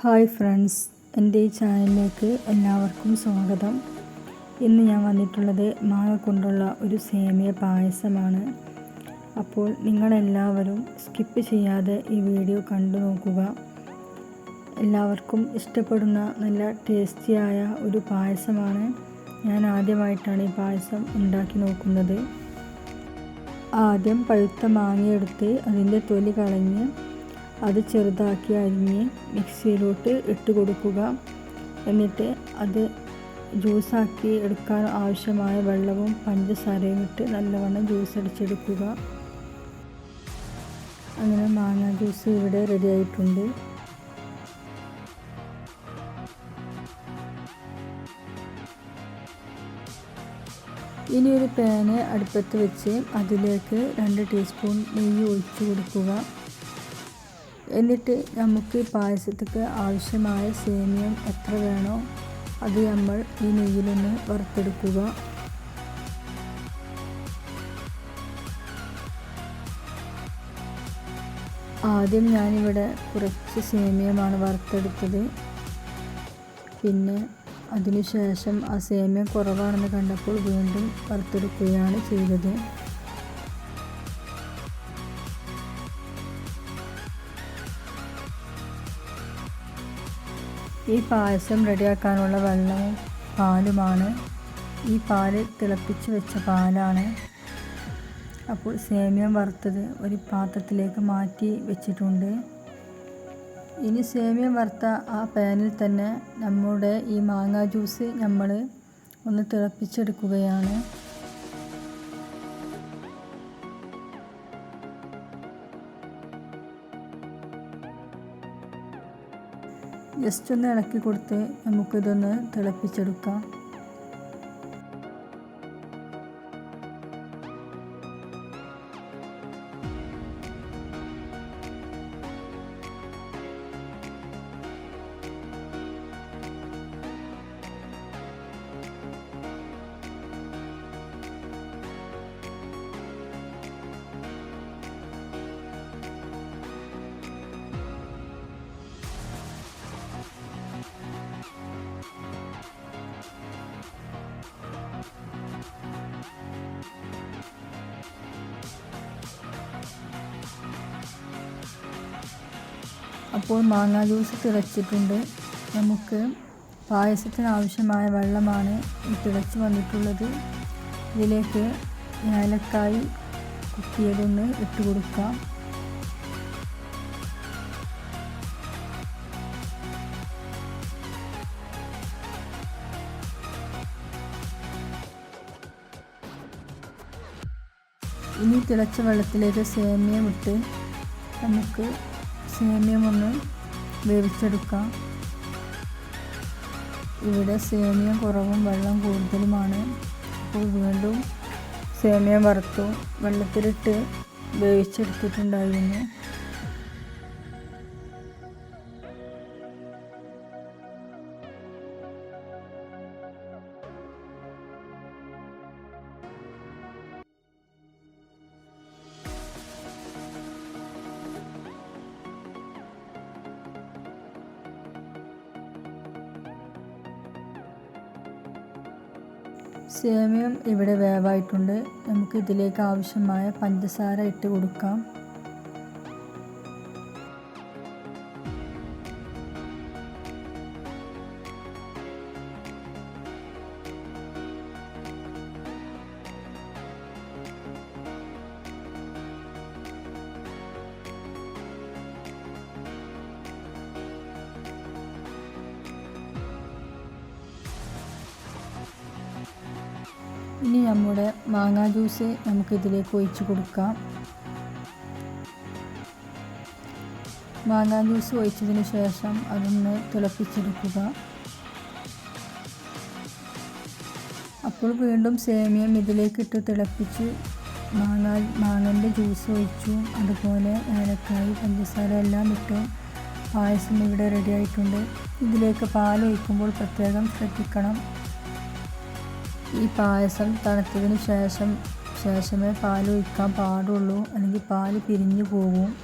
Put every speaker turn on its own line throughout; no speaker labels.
Hi friends എന്റെ ഈ ചാനലിലേക്ക് എല്ലാവർക്കും സ്വാഗതം. ഇന്ന് ഞാൻ വന്നിട്ടുള്ളത് മാങ്ങ കൊണ്ടുള്ള ഒരു സേമിയ പായസമാണ്. അപ്പോൾ നിങ്ങളെല്ലാവരും സ്കിപ്പ് ചെയ്യാതെ ഈ വീഡിയോ കണ്ടു നോക്കുക. എല്ലാവർക്കും ഇഷ്ടപ്പെടുന്ന നല്ല ടേസ്റ്റിയായ ഒരു പായസമാണ്. ഞാൻ ആദ്യമായിട്ടാണ് ഈ പായസം ഉണ്ടാക്കി നോക്കുന്നത്. ആദ്യം പഴുത്ത മാങ്ങയെടുത്ത് അതിന്റെ തൊലി കളഞ്ഞ് അത് ചെറുതാക്കി അരിഞ്ഞ് മിക്സിയിലോട്ട് ഇട്ട് കൊടുക്കുക. എന്നിട്ട് അത് ജ്യൂസാക്കി എടുക്കാൻ ആവശ്യമായ വെള്ളവും പഞ്ചസാരയും ഇട്ട് നല്ലവണ്ണം ജ്യൂസ് അടിച്ചെടുക്കുക. അങ്ങനെ മാങ്ങ ജ്യൂസ് ഇവിടെ റെഡി ആയിട്ടുണ്ട്. ഇനി ഒരു പാന് അടുപ്പത്ത് വെച്ച് അതിലേക്ക് രണ്ട് ടീസ്പൂൺ നെയ്യ് ഒഴിച്ചു കൊടുക്കുക. എന്നിട്ട് നമുക്ക് പായസത്തേക്ക് ആവശ്യമായ സേമിയം എത്ര വേണോ അത് നമ്മൾ ഈ നെയ്യിലൊന്ന് വറുത്തെടുക്കുക. ആദ്യം ഞാനിവിടെ കുറച്ച് സേമിയമാണ് വറുത്തെടുത്തത്. പിന്നെ അതിനുശേഷം ആ സേമിയം കുറവാണെന്ന് കണ്ടപ്പോൾ വീണ്ടും വറുത്തെടുക്കുകയാണ് ചെയ്തത്. ഈ പായസം റെഡിയാക്കാനുള്ള വെള്ളവും പാലുമാണ്. ഈ പാൽ തിളപ്പിച്ച് വെച്ച പാലാണ്. അപ്പോൾ സേമിയം വറുത്തത് ഒരു പാത്രത്തിലേക്ക് മാറ്റി വെച്ചിട്ടുണ്ട്. ഇനി സേമിയം വറുത്ത ആ പാനിൽ തന്നെ നമ്മുടെ ഈ മാങ്ങ ജ്യൂസ് നമ്മൾ ഒന്ന് തിളപ്പിച്ചെടുക്കുകയാണ്. ജസ്റ്റ് ഒന്ന് ഇളക്കി കൊടുത്ത് നമുക്കിതൊന്ന് തിളപ്പിച്ചെടുക്കാം. അപ്പോൾ മാങ്ങാ ജ്യൂസ് തിളച്ചിട്ടുണ്ട്. നമുക്ക് പായസത്തിന് ആവശ്യമായ വെള്ളമാണ് തിളച്ച് വന്നിട്ടുള്ളത്. ഇതിലേക്ക് ഏലക്കായി കുത്തിയതൊന്ന് ഇട്ട് കൊടുക്കാം. ഇനി തിളച്ച വെള്ളത്തിലേക്ക് സേമിയ വിട്ട് നമുക്ക് സേമിയം ഒന്ന് വേവിച്ചെടുക്കാം. ഇവിടെ സേമിയം കുറവും വെള്ളം കൂടുതലുമാണ്. അപ്പോൾ വീണ്ടും സേമിയം വറുത്തു വെള്ളത്തിലിട്ട് വേവിച്ചെടുത്തിട്ടുണ്ടായിരുന്നു. സേമിയം ഇവിടെ വേവായിട്ടുണ്ട്. നമുക്ക് ഇതിലേക്ക് ആവശ്യമായ പഞ്ചസാര ഇട്ട് കൊടുക്കാം. ഇനി നമ്മുടെ മാങ്ങാ ജ്യൂസ് നമുക്കിതിലേക്ക് ഒഴിച്ച് കൊടുക്കാം. മാങ്ങാ ജ്യൂസ് ഒഴിച്ചതിന് ശേഷം അതൊന്ന് തിളപ്പിച്ചെടുക്കുക. അപ്പോൾ വീണ്ടും സേമിയം ഇതിലേക്ക് ഇട്ട് തിളപ്പിച്ച് മാങ്ങ മാങ്ങന്റെ ജ്യൂസ് ഒഴിച്ചു. അതുപോലെ ഏലക്കായി പഞ്ചസാര എല്ലാം ഇട്ട് പായസം ഇവിടെ റെഡി ആയിട്ടുണ്ട്. ഇതിലേക്ക് പാൽ ഒഴിക്കുമ്പോൾ പ്രത്യേകം ശ്രദ്ധിക്കണം. ഈ പായസം തണുത്തതിന് ശേഷം ശേഷമേ പാൽ ഒഴിക്കാൻ പാടുള്ളൂ. അല്ലെങ്കിൽ പാൽ പിരിഞ്ഞു പോകും.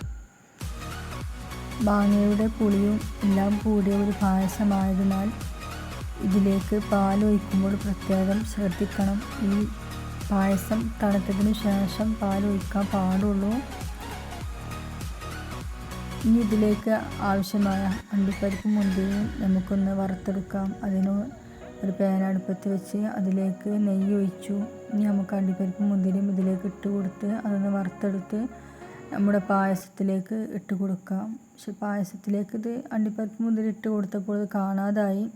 മാങ്ങയുടെ പുളിയും എല്ലാം കൂടിയ ഒരു പായസമായതിനാൽ ഇതിലേക്ക് പാൽ ഒഴിക്കുമ്പോൾ പ്രത്യേകം ശ്രദ്ധിക്കണം. ഈ പായസം തണുത്തതിന് ശേഷം പാൽ ഒഴിക്കാൻ പാടുള്ളൂ. ഇനി ഇതിലേക്ക് ആവശ്യമായ അണ്ടിപ്പരിപ്പ് മുന്തിരിയും നമുക്കൊന്ന് വറുത്തെടുക്കാം. അതിന് ഒരു പാൻ അടുപ്പത്ത് വെച്ച് അതിലേക്ക് നെയ്യ് ഒഴിച്ചു. ഇനി നമുക്ക് അണ്ടിപ്പരിപ്പ് മുന്തിരിയും ഇതിലേക്ക് ഇട്ട് കൊടുത്ത് അതൊന്ന് വറുത്തെടുത്ത് നമ്മുടെ പായസത്തിലേക്ക് ഇട്ട് കൊടുക്കാം. പക്ഷെ പായസത്തിലേക്ക് ഇത് അണ്ടിപ്പരിപ്പ് മുന്തിരി ഇട്ട് കൊടുത്തപ്പോൾ ഇത് കാണാതായി.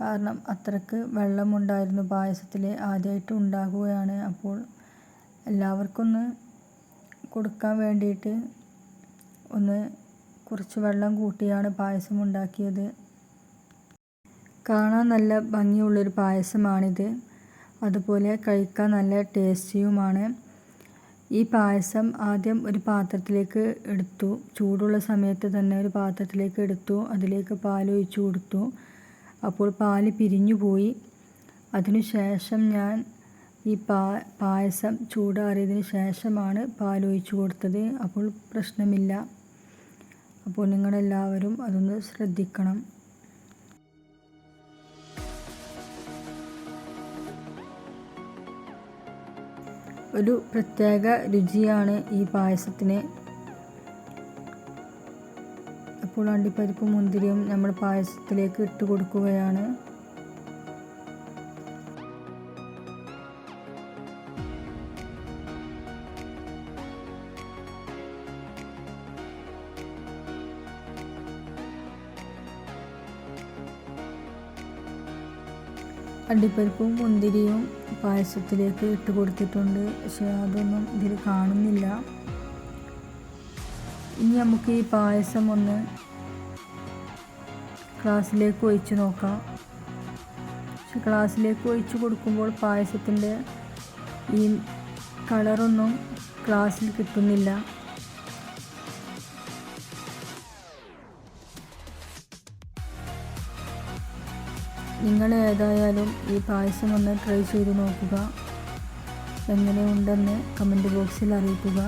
കാരണം അത്രയ്ക്ക് വെള്ളമുണ്ടായിരുന്നു പായസത്തിൽ ആദ്യമായിട്ട് ഉണ്ടാകുകയാണ്. അപ്പോൾ എല്ലാവർക്കും ഒന്ന് കൊടുക്കാൻ വേണ്ടിയിട്ട് ഒന്ന് കുറച്ച് വെള്ളം കൂട്ടിയാണ് പായസം ഉണ്ടാക്കിയത്. കാണാൻ നല്ല ഭംഗിയുള്ളൊരു പായസമാണിത്. അതുപോലെ കഴിക്കാൻ നല്ല ടേസ്റ്റിയുമാണ്. ഈ പായസം ആദ്യം ഒരു പാത്രത്തിലേക്ക് എടുത്തു. ചൂടുള്ള സമയത്ത് തന്നെ ഒരു പാത്രത്തിലേക്ക് എടുത്തു. അതിലേക്ക് പാൽ ഒഴിച്ചു കൊടുത്തു. അപ്പോൾ പാൽ പിരിഞ്ഞു പോയി. അതിനുശേഷം ഞാൻ ഈ പാ പായസം ചൂടാറിയതിന് ശേഷമാണ് പാൽ ഒഴിച്ചു കൊടുത്തത്. അപ്പോൾ പ്രശ്നമില്ല. അപ്പോൾ നിങ്ങളെല്ലാവരും അതൊന്ന് ശ്രദ്ധിക്കണം. ഒരു പ്രത്യേക രുചിയാണ് ഈ പായസത്തിന്. അപ്പോൾ അണ്ടിപ്പരിപ്പ് മുന്തിരിയും നമ്മൾ പായസത്തിലേക്ക് ഇട്ട് കൊടുക്കുകയാണ് അണ്ടിപ്പരിപ്പും മുന്തിരിയും പായസത്തിലേക്ക് ഇട്ട് കൊടുത്തിട്ടുണ്ട്. പക്ഷെ അതൊന്നും ഇതിൽ കാണുന്നില്ല. ഇനി നമുക്ക് ഈ പായസം ഒന്ന് ഗ്ലാസ്സിലേക്ക് ഒഴിച്ച് നോക്കാം. പക്ഷെ ഗ്ലാസ്സിലേക്ക് ഒഴിച്ച് കൊടുക്കുമ്പോൾ പായസത്തിന്റെ ഈ കളറൊന്നും ഗ്ലാസ്സിൽ കിട്ടുന്നില്ല. നിങ്ങൾ ഏതായാലും ഈ പായസം ഒന്ന് ട്രൈ ചെയ്ത് നോക്കുക. എങ്ങനെയുണ്ടെന്ന് കമന്റ് ബോക്സിൽ അറിയിക്കുക.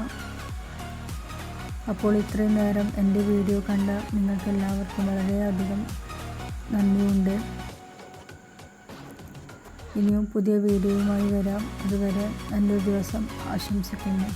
അപ്പോൾ ഇത്രയും നേരം എന്റെ വീഡിയോ കണ്ട നിങ്ങൾക്കെല്ലാവർക്കും വളരെയധികം നന്ദിയുണ്ട്. ഇനിയും പുതിയ വീഡിയോയുമായി വരാം. അതുവരെ നല്ലൊരു ദിവസം ആശംസിക്കുന്നു.